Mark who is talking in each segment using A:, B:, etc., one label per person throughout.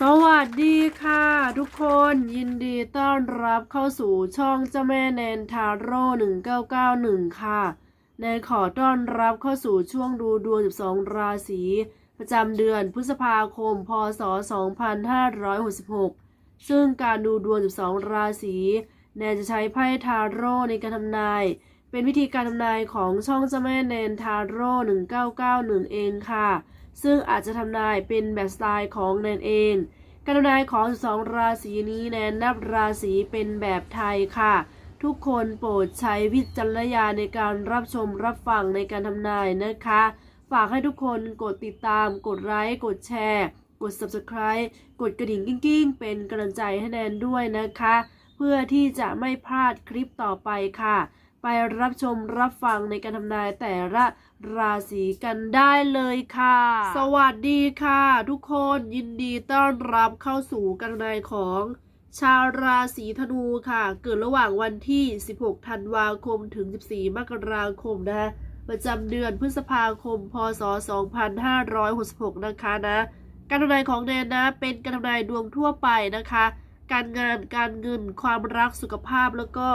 A: สวัสดีค่ะ ทุกคนยินดีต้อนรับเข้าสู่ช่องเจ้าแม่แนนทาโร่1991ค่ะ แนนขอต้อนรับเข้าสู่ช่วงดูดวง 12 ราศี ประจำเดือนพฤษภาคม พศ 2566 ซึ่งการดูดวง 12 ราศี แนนจะใช้ไพ่ทาโร่ในการทำนาย เป็นวิธีการทำนายของช่องเจ้าแม่แนนทาโร่1991 เองค่ะ ซึ่งอาจจะทำนายเป็นแบบสไตล์ของแนนเอง การทำนายของ 12 ราศีนี้แนนนับราศีเป็นแบบไทยค่ะ ทุกคนโปรดใช้วิจารณญาณในการรับชมรับฟังในการทำนายนะคะ ฝากให้ทุกคนกดติดตาม กดไลค์กดแชร์ กด subscribe กดกระดิ่งกิ้งๆ เป็นกำลังใจให้แนนด้วยนะคะ เพื่อที่จะไม่พลาดคลิปต่อไปค่ะ ไปรับชมรับฟังในการทำนายแต่ละราศีกันได้เลยค่ะ สวัสดีค่ะ ทุกคนยินดีต้อนรับเข้าสู่การทำนายของชาวราศีธนูค่ะ เกิดระหว่างวันที่ 16 ธันวาคม ถึง 14 มกราคมนะคะประจำเดือนพฤษภาคม พศ 2566 นะคะนะ การทำนายของแนนนะ เป็นการทำนายดวงทั่วไปนะคะ การงาน การเงิน ความรัก สุขภาพ แล้วก็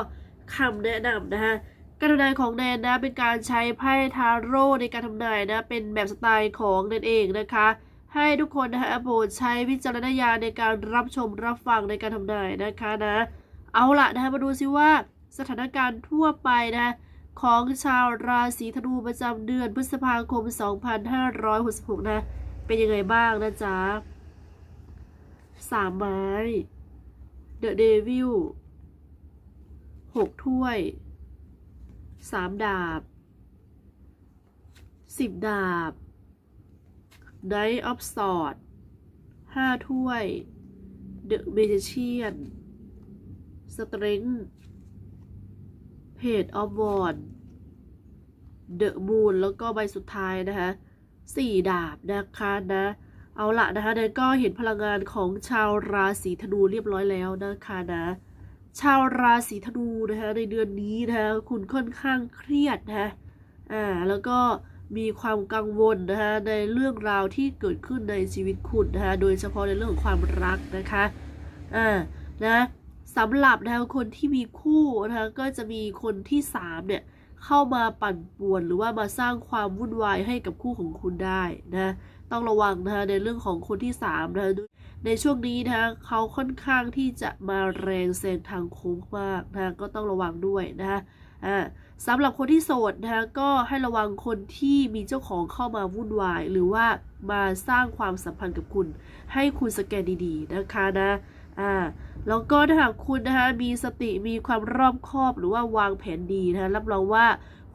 A: คำแนะนำนะคะการทำนายของแนนนะเป็นการใช้ไพ่ทาโร่ในการทำนายนะเป็นแบบสไตล์ของแนนเองนะคะ ให้ทุกคนนะคะโปรดใช้วิจารณญาณในการรับชมรับฟังในการทำนายนะคะนะ เอาละนะคะมาดูซิว่าสถานการณ์ทั่วไปนะของชาวราศีธนูประจำเดือนพฤษภาคม 2566 นะ เป็นยังไงบ้างนะจ๊ะสามไม้เดอะเดวิล หกถ้วยสามดาบสิบดาบ Knight of Swords ห้าถ้วย The Magician Strength Page of Wands The Moon แล้วก็ใบสุดท้ายนะคะสี่ดาบนะคะนะเอาละนะคะเดนก็เห็นพลังงานของชาวราศีธนูเรียบร้อยแล้วนะคะนะ ชาวราศีธนูนะคะในเดือนนี้นะคะคุณค่อนข้างเครียดนะคะอ่าแล้วก็มีความกังวลนะคะในเรื่องราวที่เกิดขึ้นในชีวิตคุณนะคะโดยเฉพาะในเรื่องของความรักนะคะอ่านะสำหรับนะคะคนที่มีคู่นะคะก็จะมีคนที่สามเนี่ยเข้ามาปั่นป่วนหรือว่ามาสร้างความวุ่นวายให้กับคู่ของคุณได้นะต้องระวังนะคะในเรื่องของคนที่สามนะคะ ในช่วงนี้นะคะเขาค่อนข้างที่จะมาแรงแซงทางโค้งมากนะคะก็ต้องระวังด้วยนะคะอ่าสำหรับคนที่โสดนะคะก็ให้ระวังคนที่มีเจ้าของเข้ามาวุ่นวาย หรือว่ามาสร้างความสัมพันธ์กับคุณ ให้คุณสแกนดีๆนะคะนะอ่าแล้วก็ถ้าหากคุณนะคะมีสติมีความรอบคอบหรือว่าวางแผนดีนะคะรับรองว่า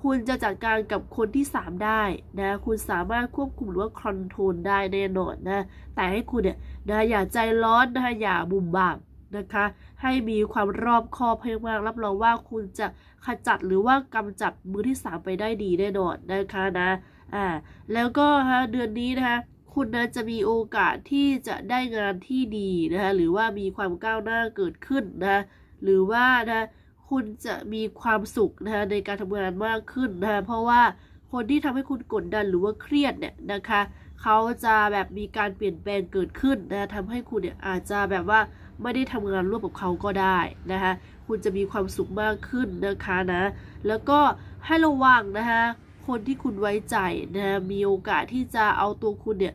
A: คุณจะจัดการกับคนที่ 3 ได้นะ คุณสามารถควบคุมหรือว่าคอนโทรลได้แน่นอนนะ แต่ให้คุณเนี่ยนะอย่าใจร้อนนะอย่าบุ่มบ่ามนะคะ ให้มีความรอบคอบให้มาก รับรองว่าคุณจะขจัดหรือว่ากำจัดมือที่ 3 ไปได้ดีแน่นอนนะคะนะ อ่า แล้วก็ฮะเดือนนี้นะคะคุณนะจะมีโอกาสที่จะได้งานที่ดีนะคะหรือว่ามีความก้าวหน้าเกิดขึ้นนะ หรือว่านะ คุณจะมีความสุขนะคะในการทำงานมากขึ้นนะคะเพราะว่าคนที่ทำให้คุณกดดันหรือว่าเครียดเนี่ยนะคะเขาจะแบบมีการเปลี่ยนแปลงเกิดขึ้นนะคะทำให้คุณเนี่ยอาจจะแบบว่าไม่ได้ทำงานร่วมกับเขาก็ได้นะคะคุณจะมีความสุขมากขึ้นนะคะนะแล้วก็ให้ระวังนะคะคนที่คุณไว้ใจนะมีโอกาสที่จะเอาตัวคุณเนี่ย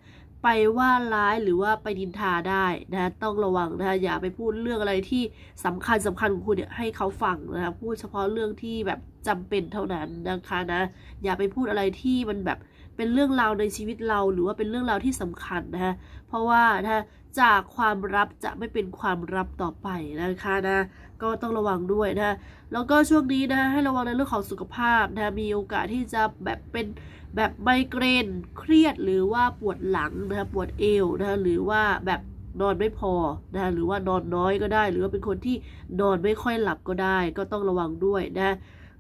A: ไปว่าร้ายหรือว่าไปดินทาได้นะต้องระวังนะคะอย่าไปพูดเรื่องอะไรที่สำคัญสำคัญของคุณเนี่ยให้เขาฟังนะคะพูดเฉพาะเรื่องที่แบบจำเป็นเท่านั้นนะคะนะอย่าไปพูดอะไรที่มันแบบเป็นเรื่องราวในชีวิตเราหรือว่าเป็นเรื่องราวที่สำคัญนะคะเพราะว่านะคะ จากความลับจะไม่เป็นความลับต่อไปนะคะนะก็ต้องระวังด้วยนะแล้วก็ช่วงนี้นะให้ระวังในเรื่องของสุขภาพนะมีโอกาสที่จะแบบเป็นแบบไมเกรนเครียดหรือว่าปวดหลังนะปวดเอวนะหรือว่าแบบนอนไม่พอนะคะหรือว่านอนน้อยก็ได้ หรือว่าเป็นคนที่นอนไม่ค่อยหลับก็ได้ ก็ต้องระวังด้วยนะ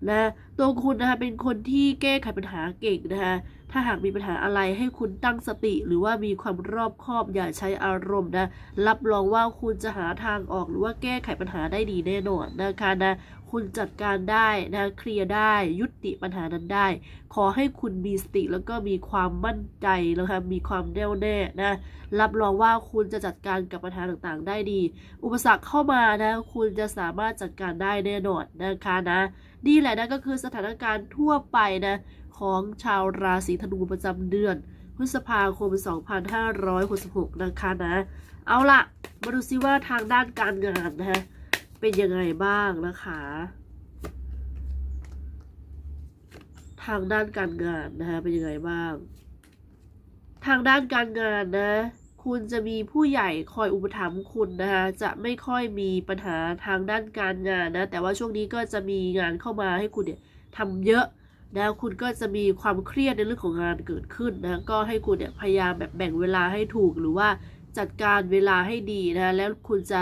A: นะตัวคุณนะคะเป็นคนที่แก้ไขปัญหาเก่งนะคะ ถ้าหากมีปัญหาอะไรให้คุณตั้งสติ หรือว่ามีความรอบคอบอย่าใช้อารมณ์นะ รับรองว่าคุณจะหาทางออกหรือว่าแก้ไขปัญหาได้ดีแน่นอนนะคะนะคุณจัดการได้นะเคลียร์ได้ยุติปัญหานั้นได้ ขอให้คุณมีสติแล้วก็มีความมั่นใจนะคะมีความแน่วแน่นะรับรองว่าคุณจะจัดการกับปัญหาต่างๆ ได้ดี อุปสรรคเข้ามานะคุณจะสามารถจัดการได้แน่นอนนะคะนะนี่แหละนะก็คือสถานการณ์ทั่วไปนะ ของชาวราศีธนูประจำเดือน พฤษภาคม 2566 นะคะนะ เอาละมาดูซิว่าทางด้านการงานนะฮะเป็นยังไงบ้างนะคะ ทางด้านการงานนะฮะเป็นยังไงบ้าง ทางด้านการงานนะคุณจะมีผู้ใหญ่คอยอุปถัมภ์คุณนะคะจะไม่ค่อยมีปัญหาทางด้านการงานนะ แต่ว่าช่วงนี้ก็จะมีงานเข้ามาให้คุณเนี่ยทำเยอะ นะคุณก็จะมีความเครียดในเรื่องของงานเกิดขึ้นนะก็ให้คุณเนี่ยพยายามแบบแบ่งเวลาให้ถูกหรือว่าจัดการเวลาให้ดีนะแล้วคุณจะ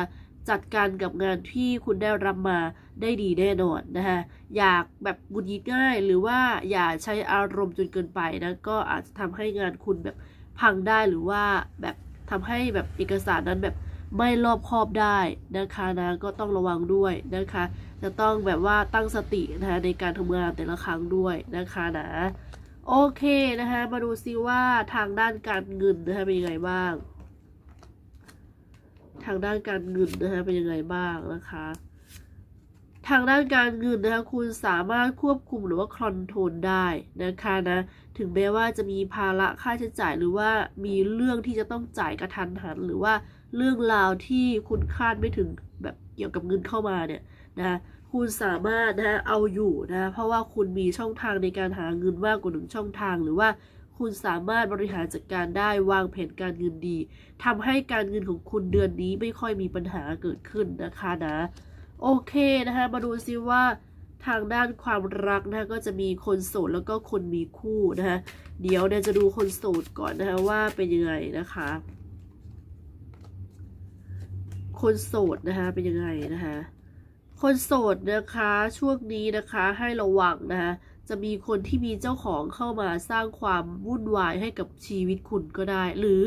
A: จัดการกับงานที่คุณได้รับมาได้ดีแน่นอนนะคะอยากแบบหงุดหงิดง่ายหรือว่าอย่าใช้อารมณ์จนเกินไปนะก็อาจจะทำให้งานคุณแบบพังได้หรือว่าแบบทำให้แบบเอกสารนั้นแบบ ไม่รอบคอบได้นะคะนะก็ต้องระวังด้วยนะคะ จะต้องแบบว่าตั้งสตินะคะในการทำงานแต่ละครั้งด้วยนะคะนะโอเคนะคะมาดูซิว่าทางด้านการเงินนะคะเป็นยังไงบ้าง ทางด้านการเงินนะคะเป็นยังไงบ้างนะคะ ทางด้านการเงินนะคะคุณสามารถควบคุมหรือว่าคอนโทรลได้นะคะนะถึงแม้ว่าจะมีภาระค่าใช้จ่ายหรือว่ามีเรื่องที่จะต้องจ่ายกระทันหัน หรือว่าเรื่องราวที่คุณคาดไม่ถึงแบบเกี่ยวกับเงินเข้ามาเนี่ยนะคุณสามารถนะเอาอยู่นะเพราะว่าคุณมีช่องทางในการหาเงินมากกว่าหนึ่งช่องทาง หรือว่าคุณสามารถบริหารจัดการได้วางแผนการเงินดีทำให้การเงินของคุณเดือนนี้ไม่ค่อยมีปัญหาเกิดขึ้นนะคะนะ โอเคนะคะมาดูซิว่าทางด้านความรักนะคะก็จะมีคนโสดแล้วก็คนมีคู่นะคะเดี๋ยวเนี่ยจะดูคนโสดก่อนนะคะว่าเป็นยังไงนะคะ คนโสดนะคะเป็นยังไงนะคะคนโสดนะคะช่วงนี้นะคะให้ระวังนะคะจะมีคนที่มีเจ้าของเข้ามาสร้างความวุ่นวายให้กับชีวิตคุณก็ได้ หรือ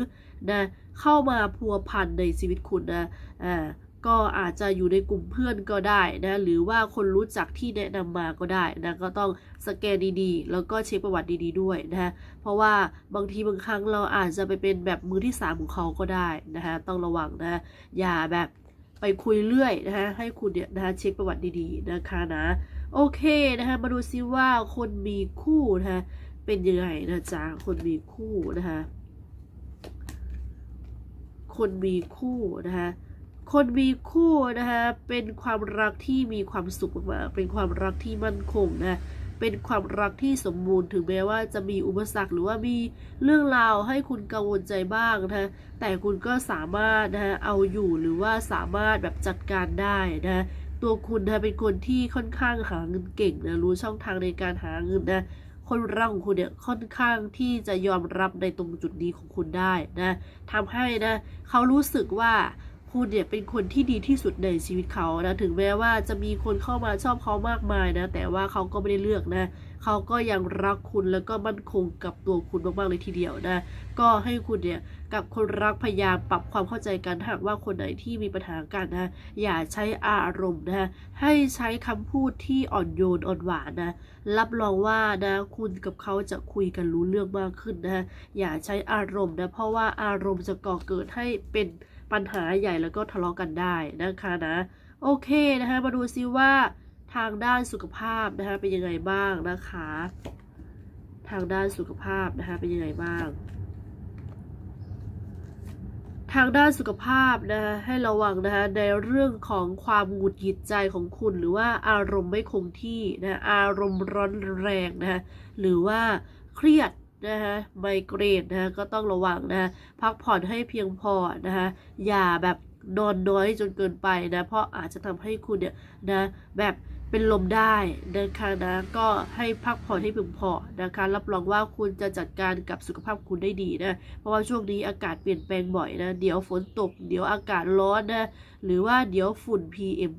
A: นะเข้ามาพัวพันในชีวิตคุณนะอ่า ก็อาจจะอยู่ในกลุ่มเพื่อนก็ได้นะหรือว่าคนรู้จักที่แนะนำมาก็ได้นะก็ต้องสแกนดีๆ แล้วก็เช็คประวัติดีๆด้วยนะเพราะว่าบางทีบางครั้งเราอาจจะไปเป็นแบบมือที่สามของเขาก็ได้นะคะต้องระวังนะอย่าแบบไปคุยเรื่อยนะคะให้คุณเนี่ยนะคะเช็คประวัติดีๆนะคะนะโอเคนะคะมาดูซิว่าคนมีคู่นะคะเป็นยังไงนะจ๊ะคนมีคู่นะคะคนมีคู่นะคะ คนมีคู่นะคะเป็นความรักที่มีความสุขมากเป็นความรักที่มั่นคงนะเป็นความรักที่สมบูรณ์ถึงแม้ว่าจะมีอุปสรรคหรือว่ามีเรื่องราวให้คุณกังวลใจบ้างนะแต่คุณก็สามารถนะะเอาอยู่หรือว่าสามารถแบบจัดการได้นะตัวคุณนะเป็นคนที่ค่อนข้างหาเงินเก่งนะรู้ช่องทางในการหาเงินนะคนรักของคุณเนี่ยค่อนข้างที่จะยอมรับในตรงจุดนี้ของคุณได้นะทำให้นะเขารู้สึกว่า คุณเนี่ยเป็นคนที่ดีที่สุดในชีวิตเขานะถึงแม้ว่าจะมีคนเข้ามาชอบเขามากมายนะ แต่ว่าเขาก็ไม่ได้เลือกนะเขาก็ยังรักคุณแล้วก็มั่นคงกับตัวคุณมากๆเลยทีเดียวนะ ก็ให้คุณเนี่ยกับคนรักพยายามปรับความเข้าใจกันหากว่าคนไหนที่มีปัญหากันนะ อย่าใช้อารมณ์นะให้ใช้คำพูดที่อ่อนโยนอ่อนหวานนะรับรองว่านะคุณกับเขาจะคุยกันรู้เรื่องมากขึ้นนะอย่าใช้อารมณ์นะเพราะว่าอารมณ์จะก่อเกิดให้เป็น ปัญหาใหญ่แล้วก็ทะเลาะกันได้นะคะนะ โอเคนะคะ มาดูซิว่าทางด้านสุขภาพนะคะเป็นยังไงบ้างนะคะ ทางด้านสุขภาพนะคะเป็นยังไงบ้าง ทางด้านสุขภาพนะคะให้ระวังนะคะในเรื่องของความหงุดหงิดใจของคุณหรือว่าอารมณ์ไม่คงที่นะอารมณ์ร้อนแรงนะคะหรือว่าเครียด นะคะไมเกรนนะคะก็ต้องระวังนะคะพักผ่อนให้เพียงพอนะคะอย่าแบบนอนน้อยจนเกินไปนะเพราะอาจจะทำให้คุณเนี่ยนะแบบเป็นลมได้นะคะนะก็ให้พักผ่อนให้เพียงพอนะคะรับรองว่าคุณจะจัดการกับสุขภาพคุณได้ดีนะเพราะว่าช่วงนี้อากาศเปลี่ยนแปลงบ่อยนะเดี๋ยวฝนตก เดี๋ยวอากาศร้อนนะหรือว่าเดี๋ยวฝุ่น PM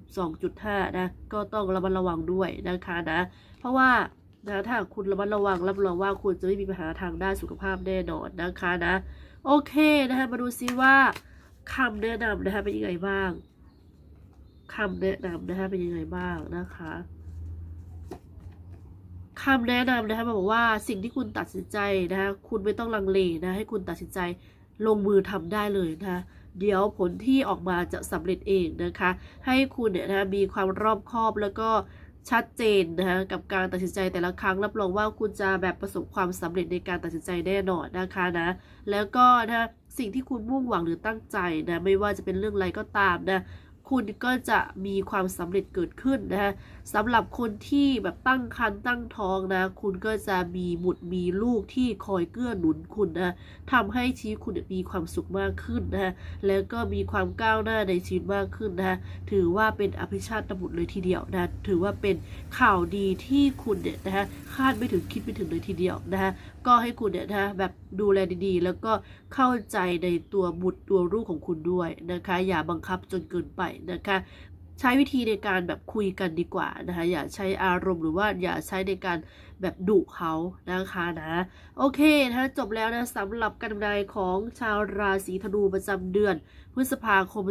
A: 2.5นะก็ต้องระมัดระวังด้วยนะคะนะเพราะว่า นะถ้าคุณระมัดระวังรับรองว่าคุณจะไม่มีปัญหาทางด้านสุขภาพแน่นอนนะคะนะ โอเคนะคะมาดูซิว่าคำแนะนำนะคะเป็นยังไงบ้างคำแนะนำนะคะเป็นยังไงบ้างนะคะคำแนะนำนะคะมาบอกว่าสิ่งที่คุณตัดสินใจนะคะคุณไม่ต้องลังเลนะให้คุณตัดสินใจลงมือทำได้เลยนะคะเดี๋ยวผลที่ออกมาจะสำเร็จเองนะคะ ให้คุณเนี่ยนะะมีความรอบคอบแล้วก็ ชัดเจนนะคะกับการตัดสินใจแต่ละครั้งรับรองว่าคุณจะแบบประสบความสำเร็จในการตัดสินใจแน่นอนนะคะนะ แล้วก็นะสิ่งที่คุณมุ่งหวังหรือตั้งใจนะไม่ว่าจะเป็นเรื่องอะไรก็ตามนะ คุณก็จะมีความสำเร็จเกิดขึ้นนะคะสำหรับคนที่แบบตั้งครรภ์ตั้งท้องนะ คุณก็จะมีบุตรมีลูกที่คอยเกื้อหนุนคุณนะทำให้ชีวิตคุณมีความสุขมากขึ้นนะแล้วก็มีความก้าวหน้าในชีวิตมากขึ้นนะถือว่าเป็นอภิชาติบุตรเลยทีเดียวนะถือว่าเป็นข่าวดีที่คุณเนี่ยนะคะคาดไม่ถึงคิดไม่ถึงเลยทีเดียวนะคะก็ให้คุณเนี่ยนะคะแบบดูแลดีๆ แล้วก็เข้าใจในตัวบุตรตัวลูกของคุณด้วยนะคะ อย่าบังคับจนเกินไปนะคะ ใช้วิธีในการแบบคุยกันดีกว่านะคะอย่าใช้อารมณ์หรือว่าอย่าใช้ในการแบบดุเขานะคะนะ โอเคนะคะจบแล้วนะสำหรับการทำนายของชาวราศีธนูประจำเดือน พฤษภาคม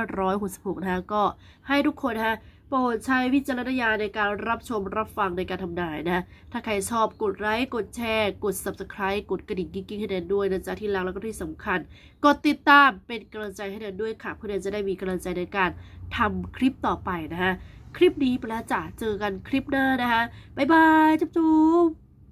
A: 2566นะคะก็ให้ทุกคนนะคะโปรดใช้วิจารณญาณในการรับชมรับฟังในการทำนายนะ ถ้าใครชอบกดไลค์กดแชร์ กด subscribe กดกระดิ่งกิ๊งๆให้แนนด้วยนะจ๊ะที่รักแล้วก็ที่สำคัญ กดติดตามเป็นกำลังใจให้แนนด้วยค่ะ เพื่อแนนจะได้มีกำลังใจในการ ทำคลิปต่อไปนะคะคลิปนี้ไปแล้วจ้ะเจอกันคลิปหน้านะคะบ๊ายบายจุ๊บ